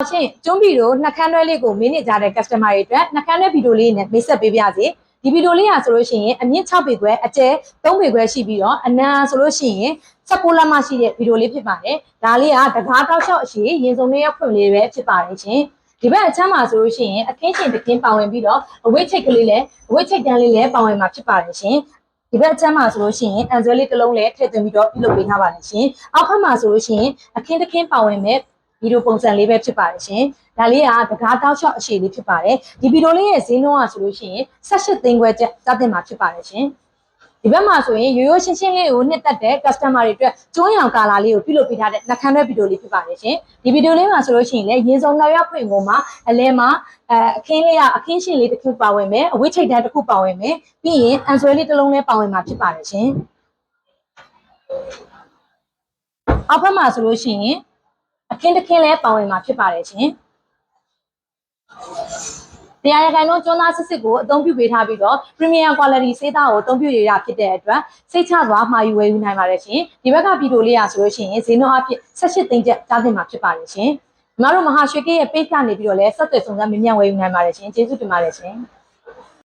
ရှင်ကျွန်းဗီဒီယိုနှက်ခမ်းတွဲလေးကိုမင်းနေကြတဲ့ customer တွေအတွက်နှက်ခမ်းတွဲဗီဒီယိုလေးနဲ့မိတ်ဆက်ပေးပါရစေဒီဗီဒီယိုလေးဟာဆိုလို့ရှိရင်အမြင့်6ပေခွဲအကျယ်3ပေခွဲရှိပြီးတော့အနံဆိုလို့ရှိရင်16လက်မရှိတဲ့ဗီဒီယိုလေးဖြစ်ပါတယ်ဒါလေးကတကားတောက်လျှောက်အရှိရင်စုံလေးရောက်ဖွင့်လေးပဲဖြစ်ပါတယ်ရှင်ဒီဘက်အချမ်းမှာဆိုလို့ရှိရင်အခင်းရှင်တကင်းပါဝင်ပြီးတော့အဝိတ်ချိတ်ကလေးလည်းအဝိတ်ချိတ်တန်းလေးလည်းပါဝင်မှာဖြစ်ပါတယ်ရှင်ဒီဘက်အချမ်းမှာဆိုလို့ရှိရင်အန်ဇွဲလေးတစ်လုံးလည်းထည့်သွင်းပြီးတော့ပြုလုပ်ပေးထားပါတယ်ရှင်အောက်ဖက်မှာဆိုလို့ရှိရင်အခင်းတကင်းပါဝင်မဲ့ ဗီဒီယိုပုံစံလေးပဲဖြစ်ပါတယ်ရှင်ဒါလေးကတကားတောက်လျှောက်အရှိလေးဖြစ်ပါတယ်ဒီဗီဒီယိုလေးရဲ့ဈေးနှုန်းကဆိုလို့ရှိရင်18သိန်းခွဲကျပ်စတင်မှာဖြစ်ပါတယ်ရှင်ဒီဘက်မှာဆိုရင်ရိုးရိုးရှင်းရှင်းလေးကိုနှစ်သက်တဲ့ customer တွေအတွက်ကျိုးရောင်ကာလာလေးကိုပြုလုပ်ပေးထားတဲ့နှာခမ်းတွဲဗီဒီယိုလေးဖြစ်ပါတယ်ရှင်ဒီဗီဒီယိုလေးမှာဆိုလို့ရှိရင်လည်းရင်စုံနောက်ရောက်ဖွင့်ကုန်မှာအလဲမှာအဲအခင်းလေးကအခင်းရှင်လေးတစ်ခုပါဝင်မယ်အဝိတ်ချိတ်တန်းတစ်ခုပါဝင်မယ်ပြီးရင်အန်ဆွဲလေးတစ်လုံးလည်းပါဝင်မှာဖြစ်ပါတယ်ရှင်အောက်ဘက်မှာဆိုလို့ရှိရင် အခင်းတစ်ခင်းလည်းပါဝင်မှာဖြစ်ပါတယ်ရှင်တရားရခိုင်လုံးကျွန်းသားစစ်စစ်ကိုအသုံးပြုပေးထားပြီးတော့ premium quality စေးသားကိုအသုံးပြုရတာဖြစ်တဲ့အတွက်စိတ်ချစွာမှာယူဝယ်ယူနိုင်ပါတယ်ရှင်ဒီဘက်ကဗီဒီယိုလေးရဆိုလို့ရှိရင်ဈေးနှုန်းအဖြစ်18သိန်းကျပ်ကြားသိမှာဖြစ်ပါတယ်ရှင်ညီမတို့မဟာရွှေကေးရဲ့ page ကနေပြီးတော့လည်းဆက်သွယ်စုံစမ်းမြင်မြန်ဝယ်ယူနိုင်ပါတယ်ရှင်ကျေးဇူးတင်ပါတယ်ရှင်